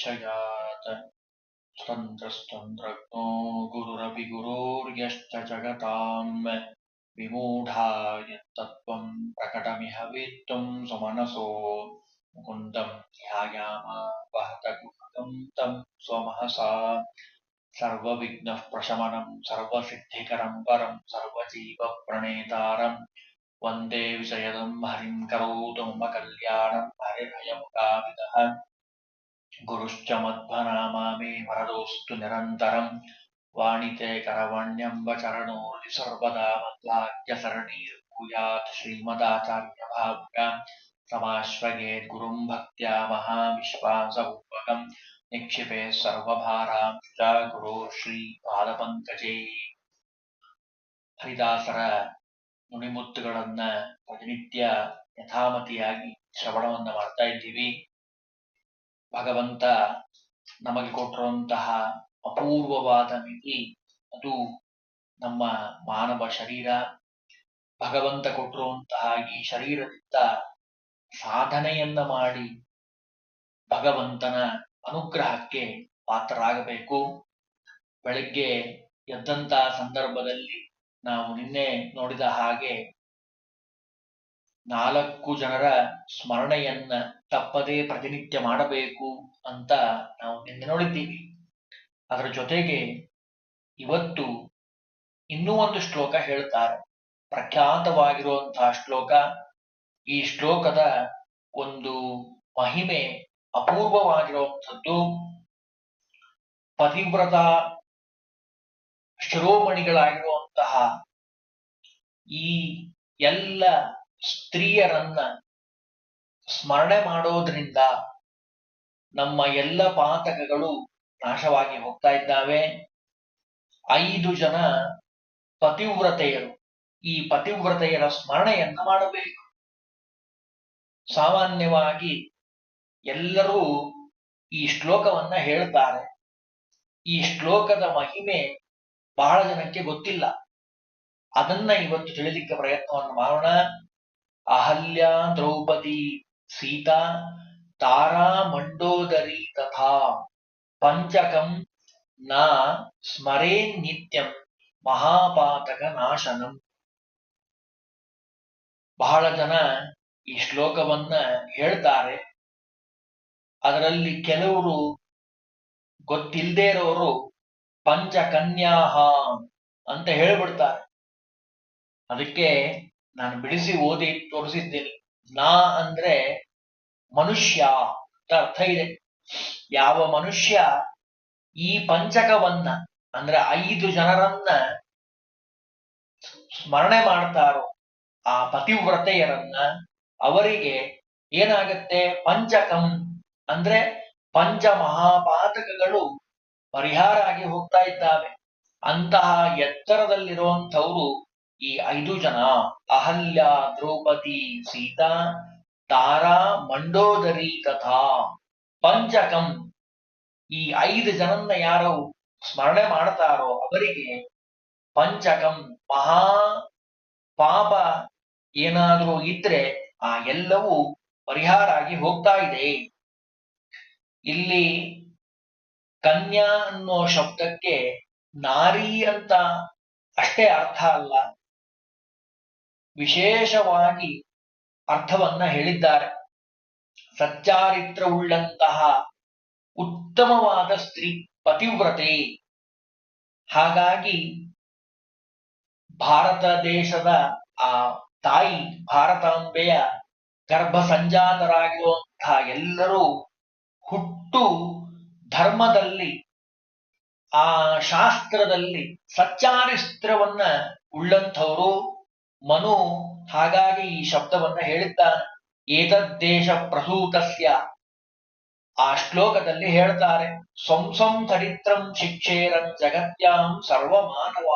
श्रुतिसुनयमानैकविषयात् स्वतन्त्रस्तन्त्रज्ञो गुरुरपि गुरोर्यश्च जगताम् विमूढा यत्तत्त्वम् प्रकटमिह वेत्तुम् सुमनसो मुकुन्दम् ध्यायामा वहत गुहकम् तम् स्वमहसा सर्वविघ्नः प्रशमनम् सर्वसिद्धिकरम् परम् सर्वजीवप्रणेतारम् वंदे विषयदम् हरिम् करोतु मम कल्याणम् ಗುರುಶ್ಚ ಮಧ್ವನಾಮಾಮಿ ವರದೋಸ್ತು ನಿರಂತರಂ ವಾಣಿತೆ ಕರವಣ್ಯಂಬ ಚರಣೋಲಿ ಸರ್ವದಾ ಮಧ್ವಾಕ್ಯ ಸರಣೀರ್ ಭೂಯಾತ್ ಶ್ರೀಮದಾಚಾರ್ಯ ಭಾವುಕ ಸಮಾಶ್ವಯೇದ್ ಗುರುಂ ಭಕ್ತ್ಯಾ ಮಹಾವಿಶ್ವಾಸಪೂರ್ವಕಂ ನಿಕ್ಷಿಪೇ ಸರ್ವಭಾರಾಂಶ ಗುರು ಶ್ರೀ ಪಾದಪಂಕಜೇ ಹರಿದಾಸರ ನುಡಿಮುತ್ತುಗಳನ್ನ ಪ್ರತಿನಿತ್ಯ ಯಥಾಮತಿಯಾಗಿ ಶ್ರವಣವನ್ನ ಮಾಡ್ತಾ ಇದ್ದೀವಿ ಭಗವಂತ ನಮಗೆ ಕೊಟ್ಟಿರುವಂತಹ ಅಪೂರ್ವವಾದ ಮಿತಿ ಅದು ನಮ್ಮ ಮಾನವ ಶರೀರ. ಭಗವಂತ ಕೊಟ್ಟಿರುವಂತಹ ಈ ಶರೀರದಿಂದ ಸಾಧನೆಯನ್ನ ಮಾಡಿ ಭಗವಂತನ ಅನುಗ್ರಹಕ್ಕೆ ಪಾತ್ರರಾಗಬೇಕು. ಬೆಳಗ್ಗೆ ಎದ್ದಂತಹ ಸಂದರ್ಭದಲ್ಲಿ ನಾವು ನಿನ್ನೆ ನೋಡಿದ ಹಾಗೆ ನಾಲ್ಕು ಜನರ ಸ್ಮರಣೆಯನ್ನ ತಪ್ಪದೇ ಪ್ರತಿನಿತ್ಯ ಮಾಡಬೇಕು ಅಂತ ನಾವು ನಿನ್ನೆ ನೋಡಿದ್ದೀವಿ. ಅದರ ಜೊತೆಗೆ ಇವತ್ತು ಇನ್ನೂ ಒಂದು ಶ್ಲೋಕ ಹೇಳ್ತಾರೆ. ಪ್ರಖ್ಯಾತವಾಗಿರುವಂತಹ ಶ್ಲೋಕ. ಈ ಶ್ಲೋಕದ ಒಂದು ಮಹಿಮೆ ಅಪೂರ್ವವಾಗಿರುವಂಥದ್ದು. ಪತಿವ್ರತ ಶಿರೋಮಣಿಗಳಾಗಿರುವಂತಹ ಈ ಎಲ್ಲ ಸ್ತ್ರೀಯರನ್ನ ಸ್ಮರಣೆ ಮಾಡೋದ್ರಿಂದ ನಮ್ಮ ಎಲ್ಲ ಪಾತಕಗಳು ನಾಶವಾಗಿ ಹೋಗ್ತಾ ಇದ್ದಾವೆ. ಐದು ಜನ ಪತಿವ್ರತೆಯರು. ಈ ಪತಿವ್ರತೆಯರ ಸ್ಮರಣೆಯನ್ನ ಮಾಡಬೇಕು. ಸಾಮಾನ್ಯವಾಗಿ ಎಲ್ಲರೂ ಈ ಶ್ಲೋಕವನ್ನ ಹೇಳ್ತಾರೆ. ಈ ಶ್ಲೋಕದ ಮಹಿಮೆ ಬಹಳ ಜನಕ್ಕೆ ಗೊತ್ತಿಲ್ಲ. ಅದನ್ನ ಇವತ್ತು ತಿಳಿಲಿಕ್ಕೆ ಪ್ರಯತ್ನವನ್ನು ಮಾಡೋಣ. ಅಹಲ್ಯ ದ್ರೌಪದಿ ಸೀತಾ ತಾರಾ ಮಂಡೋದರಿ ತಥಾ ಪಂಚಕಂ ನ ಸ್ಮರೇ ನಿತ್ಯಂ ಮಹಾಪಾತಕ ನಾಶನಂ. ಬಹಳ ಜನ ಈ ಶ್ಲೋಕವನ್ನ ಹೇಳ್ತಾರೆ. ಅದರಲ್ಲಿ ಕೆಲವರು ಗೊತ್ತಿಲ್ಲದೆ ಇರೋರು ಪಂಚಕನ್ಯಾಹ ಅಂತ ಹೇಳ್ಬಿಡ್ತಾರೆ. ಅದಕ್ಕೆ ನಾನು ಬಿಡಿಸಿ ಓದಿ ತೋರಿಸಿದ್ದೀನಿ. ನಾ ಅಂದ್ರೆ ಮನುಷ್ಯ ಅಂತ ಅರ್ಥ ಇದೆ. ಯಾವ ಮನುಷ್ಯ ಈ ಪಂಚಕವನ್ನ ಅಂದ್ರೆ ಐದು ಜನರನ್ನ ಸ್ಮರಣೆ ಮಾಡ್ತಾರೋ ಆ ಪತಿವ್ರತೆಯರನ್ನ ಅವರಿಗೆ ಏನಾಗತ್ತೆ? ಪಂಚಕಂ ಅಂದ್ರೆ ಪಂಚ ಮಹಾಪಾತಕಗಳು ಪರಿಹಾರ ಆಗಿ ಹೋಗ್ತಾ ಇದ್ದಾವೆ. ಅಂತಹ ಎತ್ತರದಲ್ಲಿರುವಂಥವ್ರು ಈ ಐದು ಜನ ಅಹಲ್ಯ, ದ್ರೌಪದಿ, ಸೀತಾ, ತಾರಾ, ಮಂಡೋದರಿ ತಥಾ ಪಂಚಕಂ ಈ ಐದು ಜನನ್ನ ಯಾರು ಸ್ಮರಣೆ ಮಾಡ್ತಾರೋ ಅವರಿಗೆ ಪಂಚಕಂ ಮಹಾ ಪಾಪ ಏನಾದ್ರೂ ಇದ್ರೆ ಆ ಎಲ್ಲವೂ ಪರಿಹಾರ ಆಗಿ ಹೋಗ್ತಾ ಇದೆ. ಇಲ್ಲಿ ಕನ್ಯಾ ಅನ್ನೋ ಶಬ್ದಕ್ಕೆ ನಾರಿ ಅಂತ ಅಷ್ಟೇ ಅರ್ಥ ಅಲ್ಲ. ವಿಶೇಷವಾಗಿ ಅರ್ಥವನ್ನ ಹೇಳಿದ್ದಾರೆ. ಸಚ್ಚಾರಿತ್ರ ಉಳ್ಳಂತಹ ಉತ್ತಮವಾದ ಸ್ತ್ರೀ ಪತಿವ್ರತೆ. ಹಾಗಾಗಿ ಭಾರತ ದೇಶದ ಆ ತಾಯಿ ಭಾರತಾಂಬೆಯ ಗರ್ಭ ಸಂಜಾತರಾಗಿರುವಂತಹ ಎಲ್ಲರೂ ಹುಟ್ಟು ಧರ್ಮದಲ್ಲಿ, ಆ ಶಾಸ್ತ್ರದಲ್ಲಿ ಸಚ್ಚಾರಿತ್ರವನ್ನ ಉಳ್ಳಂಥವರು. ಮನು ಹಾಗಾಗಿ ಈ ಶಬ್ದವನ್ನ ಹೇಳಿದ್ದಾನೆ. ಏತದ್ದೇಶ ಪ್ರಸೂತಸ್ಯ ಆ ಶ್ಲೋಕದಲ್ಲಿ ಹೇಳ್ತಾರೆ ಸಂಸಂ ಚರಿತ್ರಂ ಶಿಕ್ಷೇರಂ ಜಗತ್ಯಾಂ ಸರ್ವ ಮಾನವ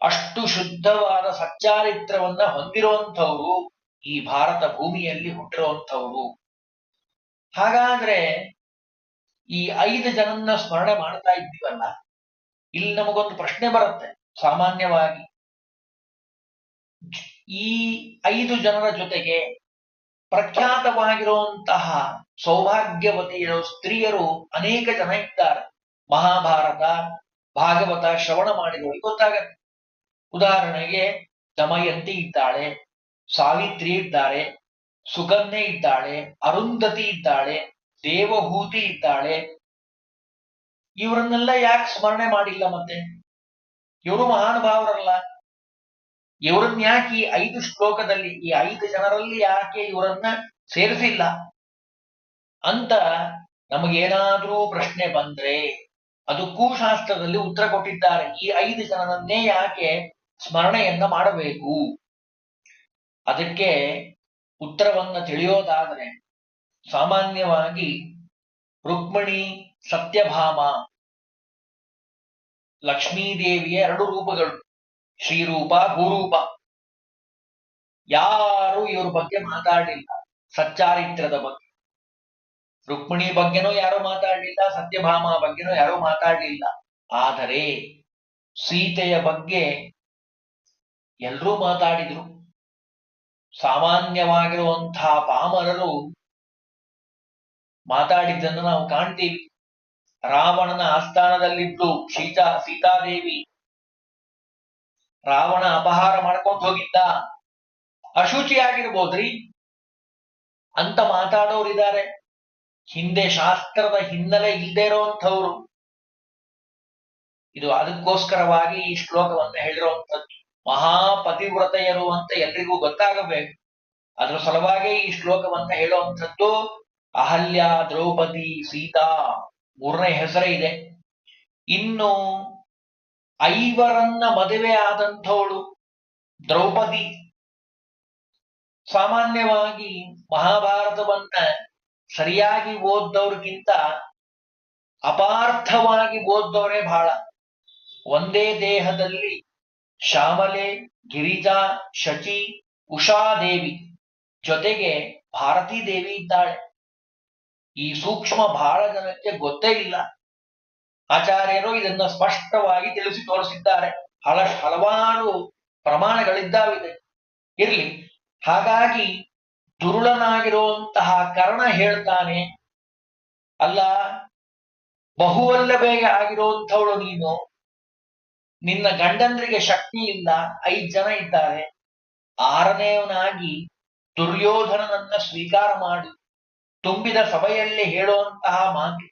ಅಷ್ಟು ಶುದ್ಧವಾದ ಸಚ್ಚಾರಿತ್ರವನ್ನ ಹೊಂದಿರುವಂಥವ್ರು ಈ ಭಾರತ ಭೂಮಿಯಲ್ಲಿ ಹುಟ್ಟಿರುವಂಥವ್ರು. ಹಾಗಾದ್ರೆ ಈ ಐದು ಜನನ್ನ ಸ್ಮರಣೆ ಮಾಡ್ತಾ ಇದ್ದೀವಲ್ಲ, ಇಲ್ಲಿ ನಮಗೊಂದು ಪ್ರಶ್ನೆ ಬರುತ್ತೆ, ಸಾಮಾನ್ಯವಾಗಿ. ಈ ಐದು ಜನರ ಜೊತೆಗೆ ಪ್ರಖ್ಯಾತವಾಗಿರುವಂತಹ ಸೌಭಾಗ್ಯವತಿಯರು ಸ್ತ್ರೀಯರು ಅನೇಕ ಜನ ಇದ್ದಾರೆ. ಮಹಾಭಾರತ, ಭಾಗವತ ಶ್ರವಣ ಮಾಡಿದವರಿಗೆ ಗೊತ್ತಾಗತ್ತೆ. ಉದಾಹರಣೆಗೆ ದಮಯಂತಿ ಇದ್ದಾಳೆ, ಸಾವಿತ್ರಿ ಇದ್ದಾಳೆ ಸುಗನ್ನೆ ಇದ್ದಾಳೆ, ಅರುಂಧತಿ ಇದ್ದಾಳೆ, ದೇವಹೂತಿ ಇದ್ದಾಳೆ. ಇವರನ್ನೆಲ್ಲ ಯಾಕೆ ಸ್ಮರಣೆ ಮಾಡಿಲ್ಲ ಮತ್ತೆ? ಇವರು ಮಹಾನುಭಾವರಲ್ಲ. ಇವರನ್ನ ಯಾಕೆ ಈ ಐದು ಶ್ಲೋಕದಲ್ಲಿ, ಈ ಐದು ಜನರಲ್ಲಿ ಯಾಕೆ ಇವರನ್ನ ಸೇರಿಸಿಲ್ಲ? ಅಂತ ನಮಗೇನಾದ್ರೂ ಪ್ರಶ್ನೆ ಬಂದ್ರೆ ಅದಕ್ಕೂ ಶಾಸ್ತ್ರದಲ್ಲಿ ಉತ್ತರ ಕೊಟ್ಟಿದ್ದಾರೆ. ಈ ಐದು ಜನರನ್ನೇ ಯಾಕೆ ಸ್ಮರಣೆಯನ್ನ ಮಾಡಬೇಕು? ಅದಕ್ಕೆ ಉತ್ತರವನ್ನ ತಿಳಿಯೋದಾದರೆ, ಸಾಮಾನ್ಯವಾಗಿ ರುಕ್ಮಿಣಿ, ಸತ್ಯಭಾಮ, ಲಕ್ಷ್ಮೀದೇವಿಯ ಎರಡು ರೂಪಗಳು. ಶ್ರೀರೂಪ, ಭೂರೂಪ. ಯಾರು ಇವ್ರ ಬಗ್ಗೆ ಮಾತಾಡಲಿಲ್ಲ. ಸಚ್ಚಾರಿತ್ರದ ಬಗ್ಗೆ. ರುಕ್ಮಿಣಿ ಬಗ್ಗೆನೂ ಯಾರು ಮಾತಾಡಲಿಲ್ಲ, ಸತ್ಯಭಾಮ ಬಗ್ಗೆನೂ ಯಾರು ಮಾತಾಡಲಿಲ್ಲ. ಆದರೆ ಸೀತೆಯ ಬಗ್ಗೆ ಎಲ್ಲರೂ ಮಾತಾಡಿದ್ರು. ಸಾಮಾನ್ಯವಾಗಿರುವಂತಹ ಪಾಮರರು ಮಾತಾಡಿದ್ದನ್ನು ನಾವು ಕಾಣ್ತೀವಿ. ರಾವಣನ ಆಸ್ಥಾನದಲ್ಲಿದ್ದು ಸೀತಾ ಸೀತಾದೇವಿ. ರಾವಣ ಅಪಹಾರ ಮಾಡ್ಕೊಂಡು ಹೋಗಿದ್ದ. ಅಶುಚಿಯಾಗಿರ್ಬೋದ್ರಿ? ಅಂತ ಮಾತಾಡೋರಿದ್ದಾರೆ. ಹಿಂದೆ ಶಾಸ್ತ್ರದ ಹಿನ್ನೆಲೆ ಇಲ್ಲದೆ ಇರೋಂಥವ್ರು. ಇದು ಅದಕ್ಕೋಸ್ಕರವಾಗಿ ಈ ಶ್ಲೋಕವನ್ನು ಹೇಳಿರುವಂಥದ್ದು ಮಹಾಪತಿವ್ರತೆಯರು ಅಂತ ಎಲ್ರಿಗೂ ಗೊತ್ತಾಗಬೇಕು. ಅದರ ಸಲುವಾಗಿ ಈ ಶ್ಲೋಕವನ್ನ ಹೇಳುವಂಥದ್ದು ಅಹಲ್ಯ ದ್ರೌಪದಿ ಸೀತಾ ಮೂರನೇ ಹೆಸರೇ ಇದೆ. ಇನ್ನು ಐವರನ್ನ ಮದುವೆ ಆದಂಥವಳು ದ್ರೌಪದಿ. ಸಾಮಾನ್ಯವಾಗಿ ಮಹಾಭಾರತವನ್ನ ಸರಿಯಾಗಿ ಓದ್ದವ್ರಿಗಿಂತ ಅಪಾರ್ಥವಾಗಿ ಓದ್ದವರೇ ಬಹಳ ಒಂದೇ ದೇಹದಲ್ಲಿ ಶ್ಯಾಮಲೆ, ಗಿರಿಜಾ, ಶಚಿ ಉಷಾದೇವಿ ಜೊತೆಗೆ ಭಾರತೀ ದೇವಿ ಇದ್ದಾಳೆ. ಈ ಸೂಕ್ಷ್ಮ ಬಹಳ ಜನಕ್ಕೆ ಗೊತ್ತೇ ಇಲ್ಲ. ಆಚಾರ್ಯರು ಇದನ್ನ ಸ್ಪಷ್ಟವಾಗಿ ತಿಳಿಸಿ ತೋರಿಸಿದ್ದಾರೆ. ಹಲ ಹಲವಾರು ಪ್ರಮಾಣಗಳಿದ್ದಾವಿದೆ ಇರ್ಲಿ, ಹಾಗಾಗಿ ದುರುಳನಾಗಿರುವಂತಹ ಕರ್ಣ ಹೇಳ್ತಾನೆ, ಅಲ್ಲ ಬಹುವಲ್ಲಭೆಗೆ ಆಗಿರುವಂಥವಳು ನೀನು. ನಿನ್ನ ಗಂಡಂದ್ರಿಗೆ ಶಕ್ತಿ ಇಲ್ಲ. ಐದು ಜನ ಇದ್ದಾರೆ. ಆರನೆಯವನಾಗಿ ದುರ್ಯೋಧನನನ್ನ ಸ್ವೀಕಾರ ಮಾಡಿ. ತುಂಬಿದ ಸಭೆಯಲ್ಲಿ ಹೇಳುವಂತಹ ಮಾತು,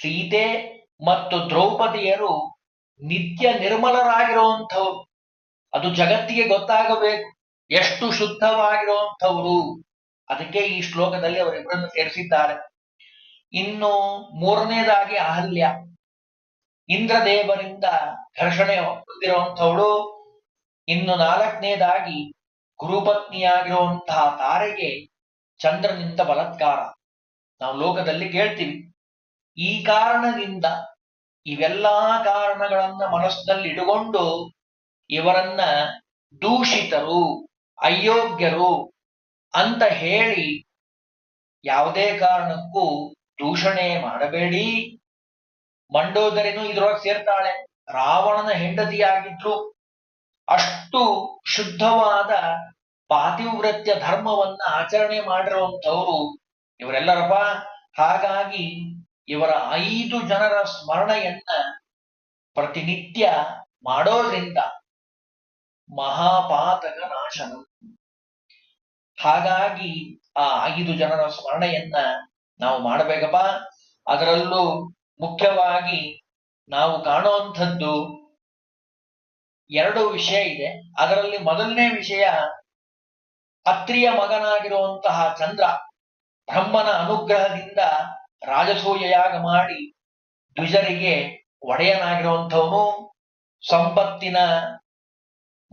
ಸೀತೆ ಮತ್ತು ದ್ರೌಪದಿಯರು ನಿತ್ಯ ನಿರ್ಮಲರಾಗಿರುವಂಥವ್ರು. ಅದು ಜಗತ್ತಿಗೆ ಗೊತ್ತಾಗಬೇಕು. ಎಷ್ಟು ಶುದ್ಧವಾಗಿರುವಂಥವ್ರು. ಅದಕ್ಕೆ ಈ ಶ್ಲೋಕದಲ್ಲಿ ಅವರಿಬ್ಬರನ್ನು ಸೇರಿಸಿದ್ದಾರೆ. ಇನ್ನು ಮೂರನೇದಾಗಿ ಅಹಲ್ಯ. ಇಂದ್ರದೇವರಿಂದ ಘರ್ಷಣೆ ಹೊಂದಿರುವಂಥವಳು ಇನ್ನು ನಾಲ್ಕನೇದಾಗಿ ಗುರುಪತ್ನಿಯಾಗಿರುವಂತಹ ತಾರೆಗೆ ಚಂದ್ರನಿಂದ ಬಲತ್ಕಾರ. ನಾವು ಲೋಕದಲ್ಲಿ ಕೇಳ್ತೀವಿ. ಈ ಕಾರಣದಿಂದ ಇವೆಲ್ಲಾ ಕಾರಣಗಳನ್ನ ಮನಸ್ಸಿನಲ್ಲಿ ಇಟ್ಟುಕೊಂಡು ಇವರನ್ನ ದೂಷಿತರು, ಅಯೋಗ್ಯರು ಅಂತ ಹೇಳಿ ಯಾವುದೇ ಕಾರಣಕ್ಕೂ ದೂಷಣೆ ಮಾಡಬೇಡಿ. ಮಂಡೋದರಿನೂ ಇದ್ರೊಳಗೆ ಸೇರ್ತಾಳೆ. ರಾವಣನ ಹೆಂಡತಿಯಾಗಿದ್ರು ಅಷ್ಟು ಶುದ್ಧವಾದ ಪಾತಿವ್ರತ್ಯ ಧರ್ಮವನ್ನ ಆಚರಣೆ ಮಾಡಿರುವಂಥವ್ರು ಇವರೆಲ್ಲರಪ್ಪ. ಹಾಗಾಗಿ ಇವರ ಐದು ಜನರ ಸ್ಮರಣೆಯನ್ನ ಪ್ರತಿನಿತ್ಯ ಮಾಡೋದ್ರಿಂದ ಮಹಾಪಾತಕ ನಾಶನ. ಹಾಗಾಗಿ ಆ ಐದು ಜನರ ಸ್ಮರಣೆಯನ್ನ ನಾವು ಮಾಡಬೇಕಪ್ಪ. ಅದರಲ್ಲೂ ಮುಖ್ಯವಾಗಿ ನಾವು ಕಾಣುವಂಥದ್ದು ಎರಡು ವಿಷಯ ಇದೆ. ಅದರಲ್ಲಿ ಮೊದಲನೇ ವಿಷಯ ಅತ್ರಿಯ ಮಗನಾಗಿರುವಂತಹ ಚಂದ್ರ ಬ್ರಹ್ಮನ ಅನುಗ್ರಹದಿಂದ ರಾಜಸೂಯ ಯಾಗ ಮಾಡಿ ದ್ವಿಜರಿಗೆ ಒಡೆಯನಾಗಿರುವಂಥವನು ಸಂಪತ್ತಿನ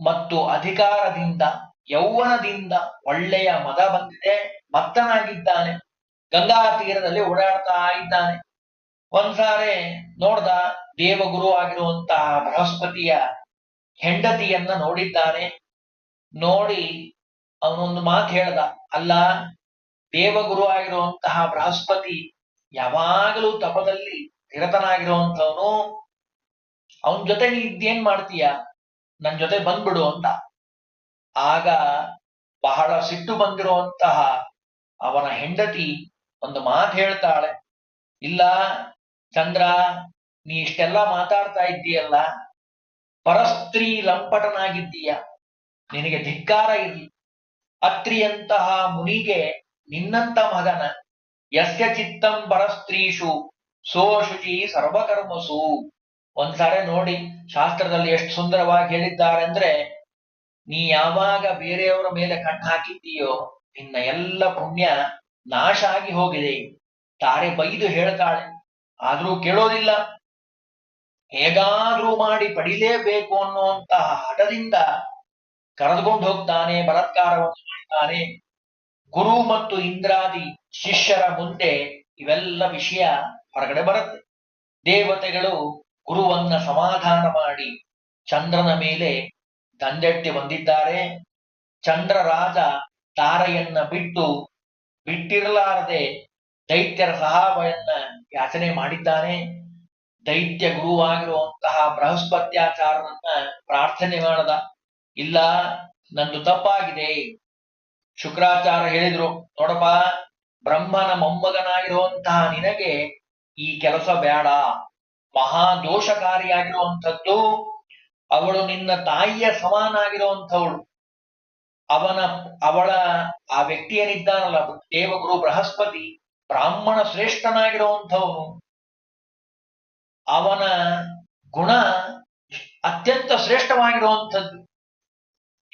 ಮತ್ತು ಅಧಿಕಾರದಿಂದ, ಯೌವನದಿಂದ ಒಳ್ಳೆಯ ಮದ ಬಂದಿದೆ ಮತ್ತನಾಗಿದ್ದಾನೆ ಗಂಗಾ ತೀರದಲ್ಲಿ ಓಡಾಡ್ತಾ ಇದ್ದಾನೆ. ಒಂದ್ಸಾರೆ ನೋಡ್ದ ದೇವಗುರು ಆಗಿರುವಂತಹ ಬೃಹಸ್ಪತಿಯ ಹೆಂಡತಿಯನ್ನ ನೋಡಿದ್ದಾನೆ. ನೋಡಿ ಅವನೊಂದು ಮಾತು ಹೇಳ್ದ, ಅಲ್ಲ, ದೇವಗುರು ಆಗಿರುವಂತಹ ಬೃಹಸ್ಪತಿ ಯಾವಾಗಲೂ ತಪದಲ್ಲಿ ನಿರತನಾಗಿರುವಂತವನು ಅವನ ಜೊತೆ ನೀ ಇದ್ದೇನ್ ಮಾಡ್ತೀಯ? ನನ್ ಜೊತೆ ಬಂದ್ಬಿಡು ಅಂತ. ಆಗ ಬಹಳ ಸಿಟ್ಟು ಬಂದಿರುವಂತಹ ಅವನ ಹೆಂಡತಿ ಒಂದು ಮಾತು ಹೇಳ್ತಾಳೆ, ಇಲ್ಲ ಚಂದ್ರ, ನೀ ಇಷ್ಟೆಲ್ಲ ಮಾತಾಡ್ತಾ ಇದ್ದೀಯಲ್ಲ, ಪರಸ್ತ್ರೀ ಲಂಪಟನಾಗಿದ್ದೀಯ? ನಿನಗೆ ಧಿಕ್ಕಾರ ಇರಲಿ. ಅತ್ರಿಯಂತಹ ಮುನಿಗೆ ನಿನ್ನಂತ ಮಗನ ಯಸ್ಯ ಚಿತ್ತಂ ಪರಸ್ತ್ರೀಷು ಸೋ ಶುಚಿ ಸರ್ವಕರ್ಮಸು. ಒಂದ್ಸಾರೆ ನೋಡಿ, ಶಾಸ್ತ್ರದಲ್ಲಿ ಎಷ್ಟು ಸುಂದರವಾಗಿ ಹೇಳಿದ್ದಾರೆ ಅಂದ್ರೆ ನೀ ಯಾವಾಗ ಬೇರೆಯವರ ಮೇಲೆ ಕಣ್ಣು ಹಾಕಿದ್ದೀಯೋ, ನಿನ್ನ ಎಲ್ಲ ಪುಣ್ಯ ನಾಶ ಆಗಿ ಹೋಗಿದೆ. ತಾರೆ ಬೈದು ಹೇಳ್ತಾಳೆ, ಆದ್ರೂ ಕೇಳೋದಿಲ್ಲ. ಹೇಗಾದ್ರೂ ಮಾಡಿ ಪಡಿಲೇಬೇಕು ಅನ್ನುವಂತಹ ಹಠದಿಂದ ಕರೆದುಕೊಂಡು ಹೋಗ್ತಾನೆ, ಬಲತ್ಕಾರವನ್ನು ಮಾಡ್ತಾನೆ. ಗುರು ಮತ್ತು ಇಂದ್ರಾದಿ ಶಿಷ್ಯರ ಮುಂದೆ ಇವೆಲ್ಲ ವಿಷಯ ಹೊರಗಡೆ ಬರುತ್ತೆ. ದೇವತೆಗಳು ಗುರುವನ್ನ ಸಮಾಧಾನ ಮಾಡಿ ಚಂದ್ರನ ಮೇಲೆ ದಂದೆಟ್ಟಿ ಬಂದಿದ್ದಾರೆ. ಚಂದ್ರರಾಜ ತಾರೆಯನ್ನ ಬಿಟ್ಟು ಬಿಟ್ಟಿರಲಾರದೆ ದೈತ್ಯರ ಸಹಾಯವನ್ನ ಯಾಚನೆ ಮಾಡಿದ್ದಾನೆ. ದೈತ್ಯ ಗುರುವಾಗಿರುವಂತಹ ಬೃಹಸ್ಪತ್ಯಾಚಾರನನ್ನ ಪ್ರಾರ್ಥನೆ ಮಾಡದ. ಇಲ್ಲ, ನಂದು ತಪ್ಪಾಗಿದೆ. ಶುಕ್ರಾಚಾರ ಹೇಳಿದ್ರು, ನೋಡಪ್ಪ, ಬ್ರಹ್ಮನ ಮೊಮ್ಮಗನಾಗಿರುವಂತಹ ನಿನಗೆ ಈ ಕೆಲಸ ಬೇಡ. ಮಹಾ ದೋಷಕಾರಿಯಾಗಿರುವಂಥದ್ದು ಅವಳು ನಿನ್ನ ತಾಯಿಯ ಸಮಾನಾಗಿರುವಂಥವಳು. ಅವನ, ಅವಳ ಆ ವ್ಯಕ್ತಿ ಏನಿದ್ದಾನಲ್ಲ ದೇವಗುರು ಬೃಹಸ್ಪತಿ, ಬ್ರಾಹ್ಮಣ ಶ್ರೇಷ್ಠನಾಗಿರುವಂಥವನು. ಅವನ ಗುಣ ಅತ್ಯಂತ ಶ್ರೇಷ್ಠವಾಗಿರುವಂಥದ್ದು.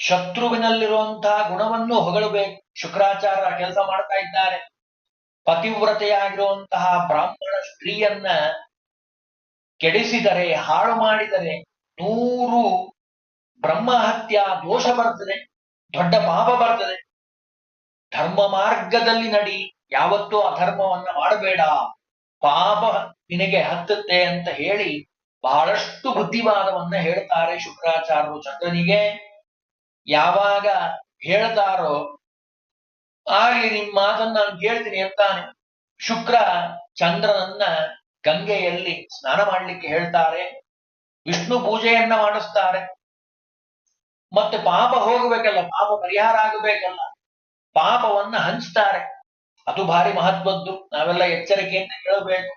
ಶತ್ರುವಿನಲ್ಲಿರುವಂತಹ ಗುಣವನ್ನು ಹೊಗಳಬೇಕು. ಶುಕ್ರಾಚಾರ್ಯ ಕೆಲಸ ಮಾಡ್ತಾ ಇದ್ದಾರೆ. ಪತಿವ್ರತೆಯಾಗಿರುವಂತಹ ಬ್ರಾಹ್ಮಣ ಸ್ತ್ರೀಯನ್ನ ಕೆಡಿಸಿದರೆ, ಹಾಳು ಮಾಡಿದರೆ, ನೂರು ಬ್ರಹ್ಮಹತ್ಯ, ದೋಷ ಬರ್ತದೆ, ದೊಡ್ಡ ಪಾಪ ಬರ್ತದೆ. ಧರ್ಮ ಮಾರ್ಗದಲ್ಲಿ ನಡಿ. ಯಾವತ್ತೂ ಅಧರ್ಮವನ್ನ ಮಾಡಬೇಡ. ಪಾಪ ನಿನಗೆ ಹತ್ತುತ್ತೆ ಅಂತ ಹೇಳಿ ಬಹಳಷ್ಟು ಬುದ್ಧಿವಾದವನ್ನ ಹೇಳ್ತಾರೆ ಶುಕ್ರಾಚಾರ್ಯರು ಚಂದ್ರನಿಗೆ. ಯಾವಾಗ ಹೇಳ್ತಾರೋ ಆಗಲಿ ನಿಮ್ಮ ಮಾತನ್ನ ನಾನು ಕೇಳ್ತೀನಿ ಅಂತಾನೆ. ಶುಕ್ರ ಚಂದ್ರನನ್ನ ಗಂಗೆಯಲ್ಲಿ ಸ್ನಾನ ಮಾಡಲಿಕ್ಕೆ ಹೇಳ್ತಾರೆ. ವಿಷ್ಣು ಪೂಜೆಯನ್ನ ಮಾಡಿಸ್ತಾರೆ. ಮತ್ತೆ ಪಾಪ ಹೋಗಬೇಕಲ್ಲ, ಪಾಪ ಪರಿಹಾರ ಆಗಬೇಕಲ್ಲ, ಪಾಪವನ್ನ ಹಂಚ್ತಾರೆ. ಅದು ಭಾರಿ ಮಹತ್ವದ್ದು. ನಾವೆಲ್ಲ ಎಚ್ಚರಿಕೆಯಿಂದ ಕೇಳಬೇಕು.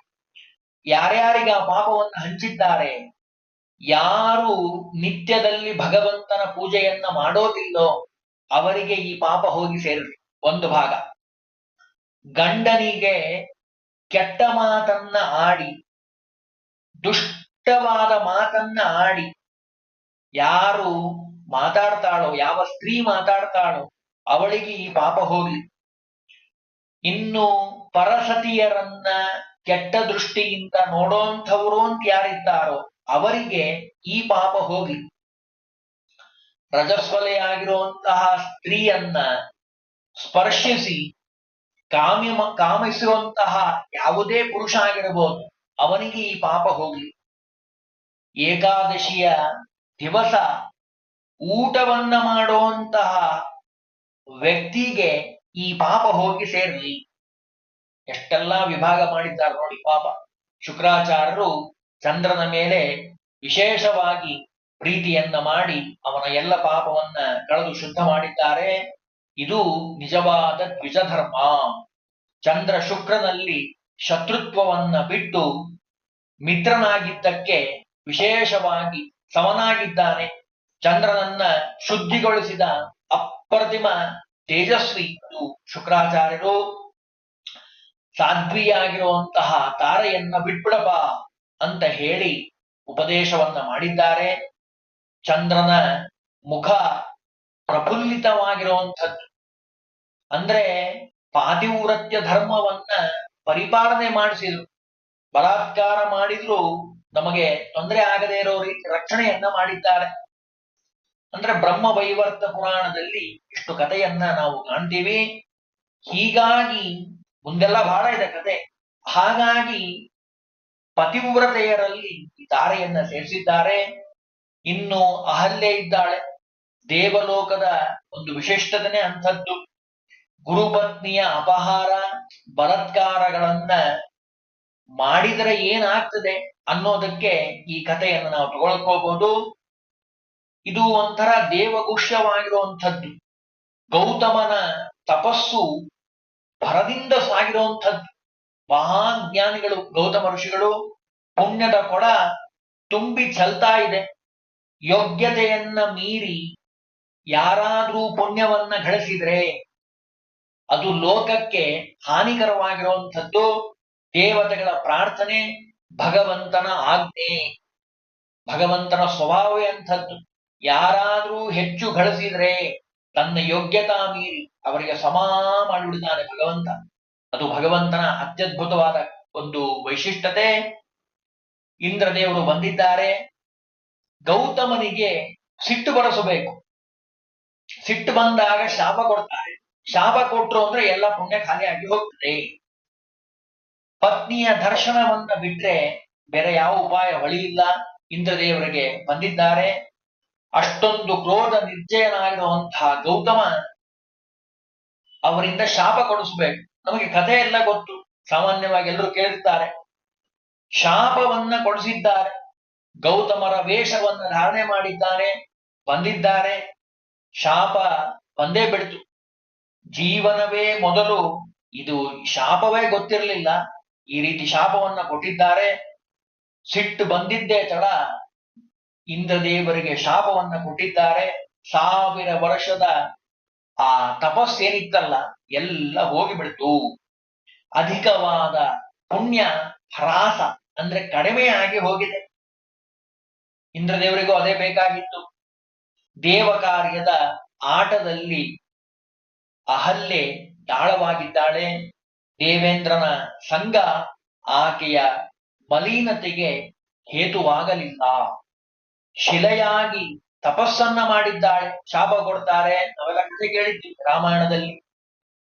ಯಾರ್ಯಾರಿಗೆ ಆ ಪಾಪವನ್ನ ಹಂಚಿದ್ದಾರೆ? ಯಾರು ನಿತ್ಯದಲ್ಲಿ ಭಗವಂತನ ಪೂಜೆಯನ್ನ ಮಾಡೋದಿಲ್ಲೋ ಅವರಿಗೆ ಈ ಪಾಪ ಹೋಗಿ ಸೇರಿದ್ರು ಒಂದು ಭಾಗ. ಗಂಡನಿಗೆ ಕೆಟ್ಟ ಮಾತನ್ನ ಆಡಿ, ದುಷ್ಟವಾದ ಮಾತನ್ನ ಆಡಿ, ಯಾರು ಮಾತಾಡ್ತಾಳೋ, ಯಾವ ಸ್ತ್ರೀ ಮಾತಾಡ್ತಾಳೋ ಅವಳಿಗೆ ಈ ಪಾಪ ಹೋಗ್ಲಿ. ಇನ್ನು ಪರಸತಿಯರನ್ನ ಕೆಟ್ಟ ದೃಷ್ಟಿಯಿಂದ ನೋಡೋಂಥವ್ರು ಅಂತ ಯಾರಿದ್ದಾರೋ ಅವರಿಗೆ ಈ ಪಾಪ ಹೋಗಿ ರಜಸ್ವಲೆಯಾಗಿರುವಂತಹ ಸ್ತ್ರೀಯನ್ನ ಸ್ಪರ್ಶಿಸಿ, ಕಾಮ್ಯ ಕಾಮಿಸುವಂತಹ ಯಾವುದೇ ಪುರುಷ ಆಗಿರಬಹುದು ಅವನಿಗೆ ಈ ಪಾಪ ಹೋಗ್ಲಿ. ಏಕಾದಶಿಯ ದಿವಸ ಊಟವನ್ನ ಮಾಡುವಂತಹ ವ್ಯಕ್ತಿಗೆ ಈ ಪಾಪ ಹೋಗಿ ಸೇರಲಿ. ಎಷ್ಟೆಲ್ಲಾ ವಿಭಾಗ ಮಾಡಿದ್ದಾರೆ ನೋಡಿ ಪಾಪ. ಶುಕ್ರಾಚಾರ್ಯರು ಚಂದ್ರನ ಮೇಲೆ ವಿಶೇಷವಾಗಿ ಪ್ರೀತಿಯನ್ನ ಮಾಡಿ ಅವನ ಎಲ್ಲ ಪಾಪವನ್ನ ಕಳೆದು ಶುದ್ಧ ಮಾಡಿದ್ದಾರೆ. ಇದು ನಿಜವಾದ ದ್ವಿಜಧರ್ಮ. ಚಂದ್ರ ಶುಕ್ರನಲ್ಲಿ ಶತ್ರುತ್ವವನ್ನ ಬಿಟ್ಟು ಮಿತ್ರನಾಗಿದ್ದಕ್ಕೆ ವಿಶೇಷವಾಗಿ ಸಮನಾಗಿದ್ದಾನೆ. ಚಂದ್ರನನ್ನ ಶುದ್ಧಿಗೊಳಿಸಿದ ಅಪ್ರತಿಮ ತೇಜಸ್ವಿ ಅದು ಶುಕ್ರಾಚಾರ್ಯರು. ಸಾಧ್ವಿಯಾಗಿರುವಂತಹ ತಾರೆಯನ್ನ ಬಿಟ್ಬಿಡಬ ಅಂತ ಹೇಳಿ ಉಪದೇಶವನ್ನ ಮಾಡಿದ್ದಾರೆ. ಚಂದ್ರನ ಮುಖ ಪ್ರಫುಲ್ಲಿತವಾಗಿರುವಂಥದ್ದು. ಅಂದ್ರೆ ಪಾತಿವ್ರತ್ಯ ಧರ್ಮವನ್ನ ಪರಿಪಾಲನೆ ಮಾಡಿಸಿದ್ರು. ಬಲಾತ್ಕಾರ ಮಾಡಿದ್ರು ನಮಗೆ ತೊಂದರೆ ಆಗದೇ ಇರೋ ರೀತಿ ರಕ್ಷಣೆಯನ್ನ ಮಾಡಿದ್ದಾರೆ. ಅಂದ್ರೆ ಬ್ರಹ್ಮ ವೈವರ್ತ ಪುರಾಣದಲ್ಲಿ ಇಷ್ಟು ಕಥೆಯನ್ನ ನಾವು ಕಾಣ್ತೀವಿ. ಹೀಗಾಗಿ ಮುಂದೆಲ್ಲ ಬಹಳ ಇದೆ ಕತೆ. ಹಾಗಾಗಿ ಪತಿವ್ರತೆಯರಲ್ಲಿ ತಾರೆಯನ್ನ ಸೇರಿಸಿದ್ದಾರೆ. ಇನ್ನು ಅಹಲ್ಯೆ ಇದ್ದಾಳೆ. ದೇವಲೋಕದ ಒಂದು ವಿಶಿಷ್ಟತನೇ ಅಂಥದ್ದು. ಗುರುಪತ್ನಿಯ ಅಪಹಾರ, ಬಲತ್ಕಾರಗಳನ್ನ ಮಾಡಿದರೆ ಏನಾಗ್ತದೆ ಅನ್ನೋದಕ್ಕೆ ಈ ಕಥೆಯನ್ನು ನಾವು ತಗೊಳ್ಕೋಬಹುದು ಇದು ಒಂಥರ ದೇವಗುಷ್ಯವಾಗಿರುವಂಥದ್ದು ಗೌತಮನ ತಪಸ್ಸು ಭರದಿಂದ ಸಾಗಿರುವಂಥದ್ದು. ಮಹಾಜ್ಞಾನಿಗಳು ಗೌತಮ ಋಷಿಗಳು, ಪುಣ್ಯದ ಕೊಡ ತುಂಬಿ ಚಲ್ತಾ ಇದೆ. ಯೋಗ್ಯತೆಯನ್ನ ಮೀರಿ ಯಾರಾದ್ರೂ ಪುಣ್ಯವನ್ನ ಗಳಿಸಿದ್ರೆ ಅದು ಲೋಕಕ್ಕೆ ಹಾನಿಕರವಾಗಿರುವಂಥದ್ದು ದೇವತೆಗಳ ಪ್ರಾರ್ಥನೆ, ಭಗವಂತನ ಆಜ್ಞೆ. ಭಗವಂತನ ಸ್ವಭಾವವೇ ಅಂಥದ್ದು. ಯಾರಾದ್ರೂ ಹೆಚ್ಚು ಗಳಿಸಿದ್ರೆ ತನ್ನ ಯೋಗ್ಯತಾ ಮೀರಿ ಅವರಿಗೆ ಸಮ ಮಾಡಿಬಿಡ್ತಾನೆ ಭಗವಂತ. ಅದು ಭಗವಂತನ ಅತ್ಯದ್ಭುತವಾದ ಒಂದು ವೈಶಿಷ್ಟ್ಯತೆ. ಇಂದ್ರದೇವರು ಬಂದಿದ್ದಾರೆ. ಗೌತಮನಿಗೆ ಸಿಟ್ಟು ಬರಸಬೇಕು ಸಿಟ್ಟು ಬಂದಾಗ ಶಾಪ ಕೊಡ್ತಾರೆ. ಶಾಪ ಕೊಟ್ರು ಅಂದ್ರೆ ಎಲ್ಲ ಪುಣ್ಯ ಖಾಲಿಯಾಗಿ ಹೋಗ್ತದೆ. ಪತ್ನಿಯ ದರ್ಶನವನ್ನ ಬಿಟ್ರೆ ಬೇರೆ ಯಾವ ಉಪಾಯ ಹೊಳಿಯಿಲ್ಲ ಇಂದ್ರದೇವರಿಗೆ ಬಂದಿದ್ದಾರೆ. ಅಷ್ಟೊಂದು ಕ್ರೋಧ ನಿರ್ಜಯನಾಗಿರುವಂತಹ ಗೌತಮ ಅವರಿಂದ ಶಾಪ ಕೊಡಿಸ್ಬೇಕು. ನಮಗೆ ಕಥೆ ಎಲ್ಲ ಗೊತ್ತು. ಸಾಮಾನ್ಯವಾಗಿ ಎಲ್ಲರೂ ಕೇಳಿರ್ತಾರೆ ಶಾಪವನ್ನ ಕೊಡಿಸಿದ್ದಾರೆ. ಗೌತಮರ ವೇಷವನ್ನ ಧಾರಣೆ ಮಾಡಿದ್ದಾನೆ ಬಂದಿದ್ದಾರೆ. ಶಾಪ ಬಂದೇ ಬಿಡ್ತು. ಜೀವನವೇ ಮೊದಲು, ಇದು ಶಾಪವೇ ಗೊತ್ತಿರಲಿಲ್ಲ. ಈ ರೀತಿ ಶಾಪವನ್ನ ಕೊಟ್ಟಿದ್ದಾರೆ. ಸಿಟ್ಟು ಬಂದಿದ್ದೇ ತಡ ಇಂದ್ರದೇವರಿಗೆ ಶಾಪವನ್ನ ಕೊಟ್ಟಿದ್ದಾರೆ. ಸಾವಿರ ವರ್ಷದ ಆ ತಪಸ್ಸೇನಿತ್ತಲ್ಲ ಎಲ್ಲ ಹೋಗಿಬಿಡ್ತು. ಅಧಿಕವಾದ ಪುಣ್ಯ, ಹ್ರಾಸ ಅಂದ್ರೆ ಕಡಿಮೆ ಆಗಿ ಹೋಗಿದೆ. ಇಂದ್ರದೇವರಿಗೂ ಅದೇ ಬೇಕಾಗಿತ್ತು. ದೇವ ಕಾರ್ಯದ ಆಟದಲ್ಲಿ ಅಹಲ್ಲೆ ದಾಳವಾಗಿದ್ದಾಳೆ. ದೇವೇಂದ್ರನ ಸಂಘ ಆಕೆಯ ಮಲೀನತೆಗೆ ಹೇತುವಾಗಲಿಲ್ಲ. ಶಿಲೆಯಾಗಿ ತಪಸ್ಸನ್ನ ಮಾಡಿದ್ದಾಳೆ, ಶಾಪ ಕೊಡ್ತಾರೆ ನಾವೆಲ್ಲ ಕಥೆ ಕೇಳಿದ್ವಿ ರಾಮಾಯಣದಲ್ಲಿ.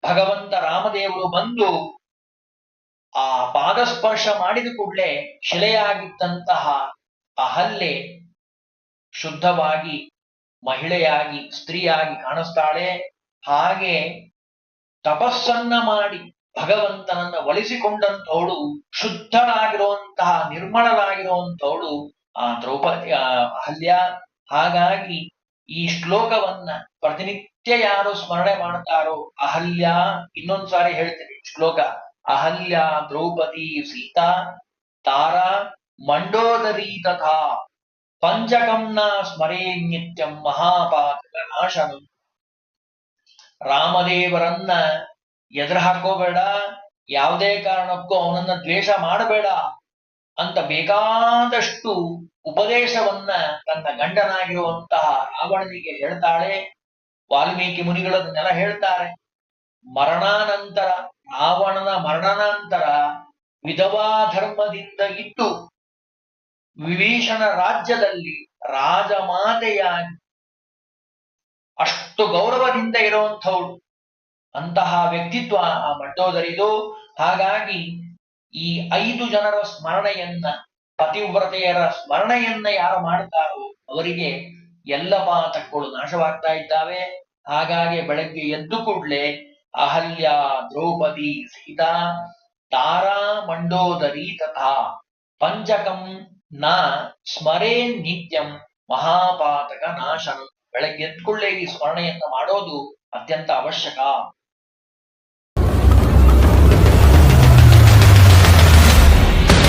ಭಗವಂತ ರಾಮದೇವರು ಬಂದು ಆ ಪಾದಸ್ಪರ್ಶ ಮಾಡಿದ ಕೂಡಲೇ ಶಿಲೆಯಾಗಿದ್ದಂತಹ ಅಹಲ್ಯೆ ಶುದ್ಧವಾಗಿ ಮಹಿಳೆಯಾಗಿ, ಸ್ತ್ರೀಯಾಗಿ ಕಾಣಿಸ್ತಾಳೆ. ಹಾಗೆ ತಪಸ್ಸನ್ನ ಮಾಡಿ ಭಗವಂತನನ್ನ ಒಲಿಸಿಕೊಂಡಂತವಳು ಶುದ್ಧಳಾಗಿರುವಂತಹ ನಿರ್ಮಳಲಾಗಿರುವಂತವಳು ಆ ದ್ರೌಪದಿ, ಆ ಅಹಲ್ಯ ಹಾಗಾಗಿ ಈ ಶ್ಲೋಕವನ್ನ ಪ್ರತಿನಿತ್ಯ ಯಾರು ಸ್ಮರಣೆ ಮಾಡ್ತಾರೋ, ಅಹಲ್ಯ ಇನ್ನೊಂದ್ಸಾರಿ ಹೇಳ್ತೀನಿ ಶ್ಲೋಕ, ಅಹಲ್ಯ, ದ್ರೌಪದಿ, ಸೀತಾ, ತಾರಾ, ಮಂಡೋದರಿ ತಥಾ ಪಂಚಕಂನ ಸ್ಮರೇ ನಿತ್ಯಂ ಮಹಾಪಾತಕ ನಾಶನು. ರಾಮದೇವರನ್ನ ಎದುರು ಹಾಕೋಬೇಡ, ಯಾವುದೇ ಕಾರಣಕ್ಕೂ ಅವನನ್ನ ದ್ವೇಷ ಮಾಡಬೇಡ ಅಂತ ಬೇಕಾದಷ್ಟು ಉಪದೇಶವನ್ನ ತನ್ನ ಗಂಡನಾಗಿರುವಂತಹ ರಾವಣನಿಗೆ ಹೇಳ್ತಾಳೆ, ವಾಲ್ಮೀಕಿ ಮುನಿಗಳನ್ನೆಲ್ಲ ಹೇಳ್ತಾರೆ. ಮರಣಾನಂತರ, ರಾವಣನ ಮರಣಾನಂತರ ವಿಧವಾ ಧರ್ಮದಿಂದ ಇದ್ದು ವಿಭೀಷಣ ರಾಜ್ಯದಲ್ಲಿ ರಾಜಮಾತೆಯಾಗಿ ಅಷ್ಟು ಗೌರವದಿಂದ ಇರುವಂಥವಳು. ಅಂತಹ ವ್ಯಕ್ತಿತ್ವ ಆ ಮಟ್ಟೋದರಿದು ಹಾಗಾಗಿ ಈ ಐದು ಜನರ ಸ್ಮರಣೆಯನ್ನ ಪತಿವ್ರತೆಯರ ಸ್ಮರಣೆಯನ್ನ ಯಾರು ಮಾಡ್ತಾರೋ ಅವರಿಗೆ ಎಲ್ಲ ಪಾತಕಗಳು ನಾಶವಾಗ್ತಾ ಇದ್ದಾವೆ. ಹಾಗಾಗಿ ಬೆಳಗ್ಗೆ ಎದ್ದು ಕೂಡ್ಲೆ ಅಹಲ್ಯ, ದ್ರೌಪದಿ ಸೀತಾ ತಾರಾ ಮಂಡೋದರಿ ತಥಾ ಪಂಚಕಂ ನ ಸ್ಮರೇ ನಿತ್ಯಂ ಮಹಾಪಾತಕ ನಾಶನ ಬೆಳಗ್ಗೆ ಎದ್ಕೊಳ್ಳೆ ಈ ಸ್ಮರಣೆಯನ್ನ ಮಾಡೋದು ಅತ್ಯಂತ ಅವಶ್ಯಕ.